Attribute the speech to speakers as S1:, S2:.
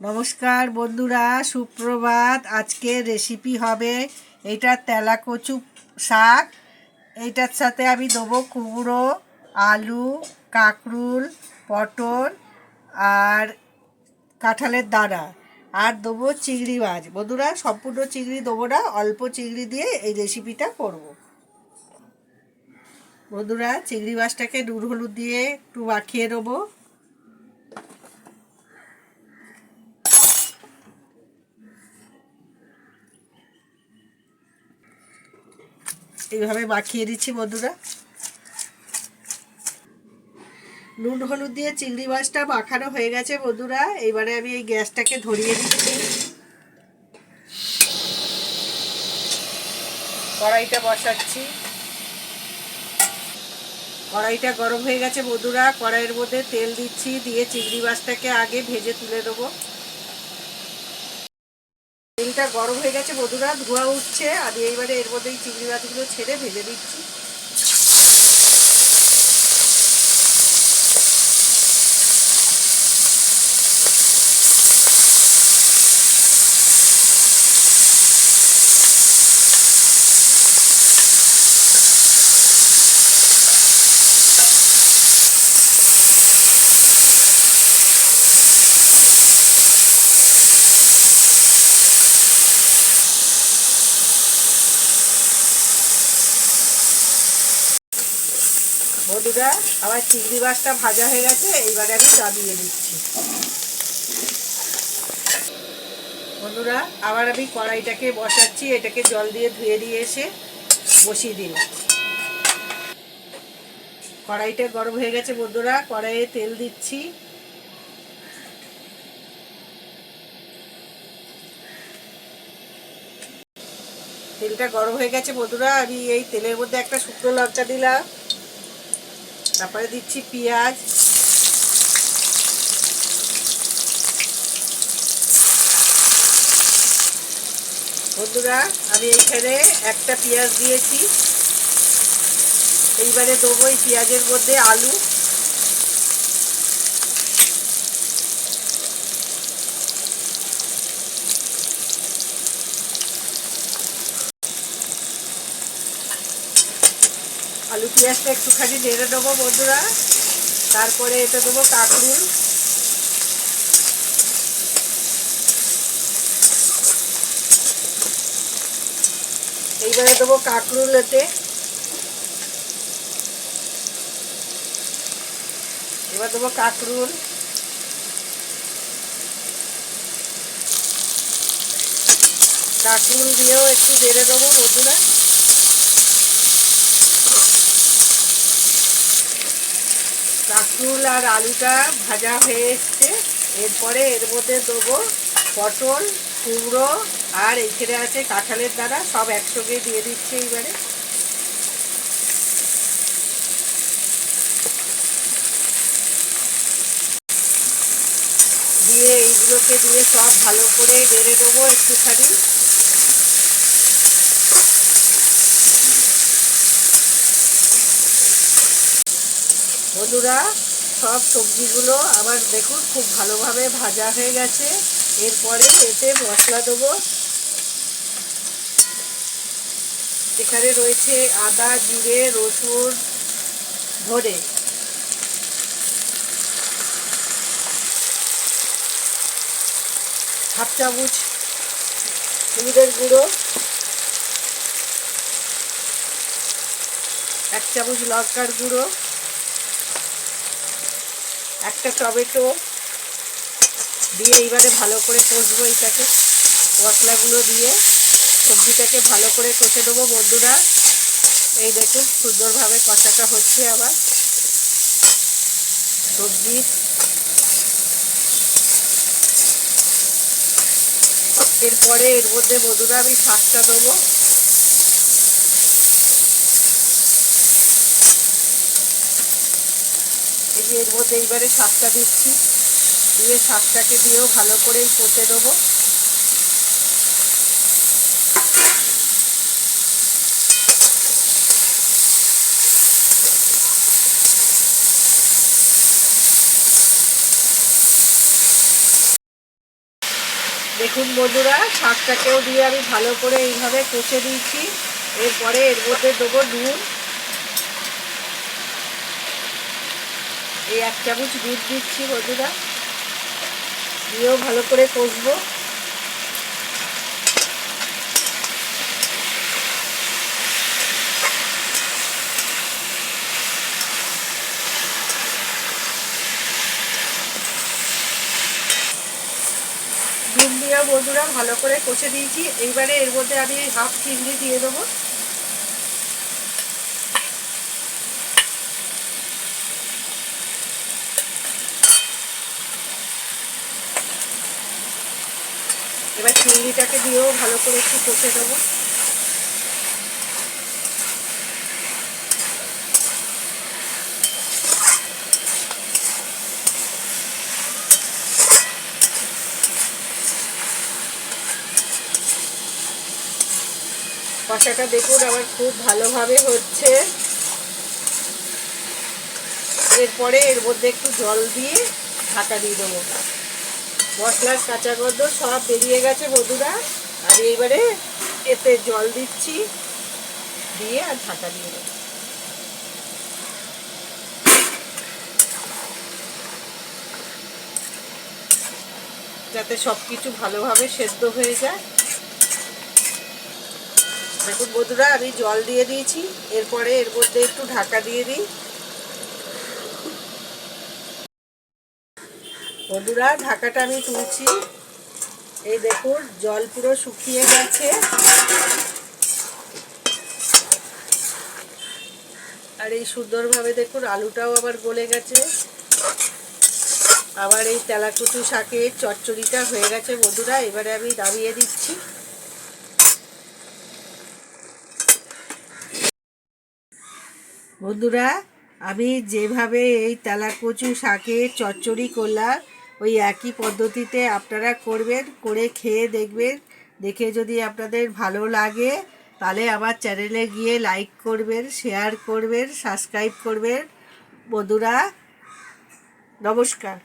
S1: নমস্কার বন্ধুরা, সুপ্রভাত। আজকে রেসিপি হবে এটা তেলা কচু শাক। এইটার সাথে আমি দেবো কুমড়ো, আলু, কাঁকরুল, পটল আর কাঁঠালের দানা। আর দেবো চিংড়ি মাছ। বন্ধুরা, সম্পূর্ণ চিংড়ি দেবো না, অল্প চিংড়ি দিয়ে এই রেসিপিটা করব। বন্ধুরা, চিংড়ি মাছটাকে নুন হলুদ দিয়ে একটু মাখিয়ে নেব। এইভাবে মাখিয়ে দিচ্ছি বন্ধুরা। নুন, হলুদ দিয়ে চিংড়ি মাছটা মাখানো হয়ে গেছে বন্ধুরা। এইবারে আমি এই গ্যাসটাকে ধরিয়ে দিচ্ছি। কড়াইটা বসাচ্ছি। কড়াইটা গরম হয়ে গেছে বন্ধুরা। কড়াইয়ের মধ্যে তেল দিচ্ছি, দিয়ে চিংড়ি মাছটাকে আগে ভেজে তুলে দেবো তেলটা গরম হয়ে গেছে বন্ধুরা, ধোয়া উঠছে। আমি এইবারে এর মধ্যে চিংড়ি মাছগুলো ছেড়ে ভেজে দিচ্ছি। বন্ধুরা, আমার চিংড়ি মাছটা ভাজা হয়ে গেছে, এইবারে আমি নামিয়ে দিচ্ছি। বন্ধুরা, আবার আমি কড়াইটাকে বসাচ্ছি, এটাকে জল দিয়ে ধুয়ে দিয়ে এসে বসিয়ে দিলাম। কড়াইটা গরম হয়ে গেছে বন্ধুরা, কড়াইয়ে তেল দিচ্ছি। তেলটা গরম হয়ে গেছে বন্ধুরা, আমি এই তেলের মধ্যে একটা শুকনো লঙ্কা দিলাম। তারপরে দিচ্ছি পেঁয়াজ। বন্ধুরা, আমি এইখানে একটা পেঁয়াজ দিয়েছি। এইবারে দেবো এই পেঁয়াজের মধ্যে আলু। আলু পেঁয়াজটা একটুখানি নেড়ে দেবো বন্ধুরা। তারপরে এটা দেবো কাঁকরুল। এইবারে দেবো কাঁকরুল এতে। এবার দেবো কাঁকরুল। কাঁকরুল দিয়েও একটু নেড়ে দেবো বন্ধুরা। কাঁকরুল আর আলুটা ভাজা হয়ে এসছে। এরপরে এর মধ্যে দেবো পটল, কুমড়ো আর এইখানে আছে কাঁঠালের দানা, সব একসঙ্গে দিয়ে দিচ্ছে এইবারে। দিয়ে এইগুলোকে দিয়ে সব ভালো করে বেড়ে দেবো একটুখানি। বন্ধুরা, সব সবজিগুলো আবার দেখুন, খুব ভালোভাবে ভাজা হয়ে গেছে। এরপরে এতে মশলা দেবো। এখানে রয়েছে আদা, জিরে, রসুন ধরে হাফ চামচ হলুদের গুঁড়ো। এক চামচ লঙ্কার গুঁড়ো। একটা টমেটো দিয়ে এইবারে ভালো করে কষবো এইটাকে। মশলাগুলো দিয়ে সবজিটাকে ভালো করে কষে দেবো বন্ধুরা। এই দেখুন সুন্দরভাবে কষাটা হচ্ছে আবার। সবজি। এরপরে এর মধ্যে বন্ধুরা আমি শাকটা দেবো এই যে এর মধ্যে এইবারে শাকটা দিচ্ছি। দিয়ে শাকটাকে দিয়েও ভালো করেই কষে দেবো দেখুন বন্ধুরা, শাকটাকেও দিয়ে আমি ভালো করে এইভাবে কষে দিয়েছি। এরপরে এর মধ্যে দেবো নুন। এই এক চামচ দুধ দিচ্ছি বন্ধুরা দিয়েও ভালো করে কষবো। ডিম দিয়েও বন্ধুরা ভালো করে কষে দিয়েছি। এইবারে এর মধ্যে আমি হাফ চিংড়ি দিয়ে দেবো। চিংড়িটাকে দিয়েও ভালো করে একটু কষে দেবো কষাটা দেখুন আমার খুব ভালোভাবে হচ্ছে। এরপরে এর মধ্যে একটু জল দিয়ে ঢাকা দিয়ে দেবো। মশলার কাঁচা গন্ধ সব বেরিয়ে গেছে বন্ধুরা। আর এইবারে এতে জল দিচ্ছি দিয়ে আর ঢাকা দিয়ে যাতে সব কিছু ভালোভাবে সেদ্ধ হয়ে যায়। দেখুন বন্ধুরা, আমি জল দিয়ে দিয়েছি। এরপরে এর মধ্যে একটু ঢাকা দিয়ে দিই। বন্ধুরা, ঢাকাটা আমি তুলছি। এই দেখুন, জল পুরো শুকিয়ে গেছে। আর এই সুন্দরভাবে দেখুন, আলুটাও আবার গলে গেছে। আবার এই তেলাকুচু শাকের চচ্চড়িটা হয়ে গেছে বন্ধুরা, এবারে আমি নামিয়ে দিচ্ছি। বন্ধুরা, আমি যেভাবে এই তেলাকুচু শাকের চচ্চড়ি করলাম ওই একই পদ্ধতিতে আপনারা করবেন, করে খেয়ে দেখবেন। দেখে যদি আপনাদের ভালো লাগে, তাহলে আমার চ্যানেলে গিয়ে লাইক করবেন শেয়ার করবেন সাবস্ক্রাইব করবেন। বন্ধুরা, নমস্কার।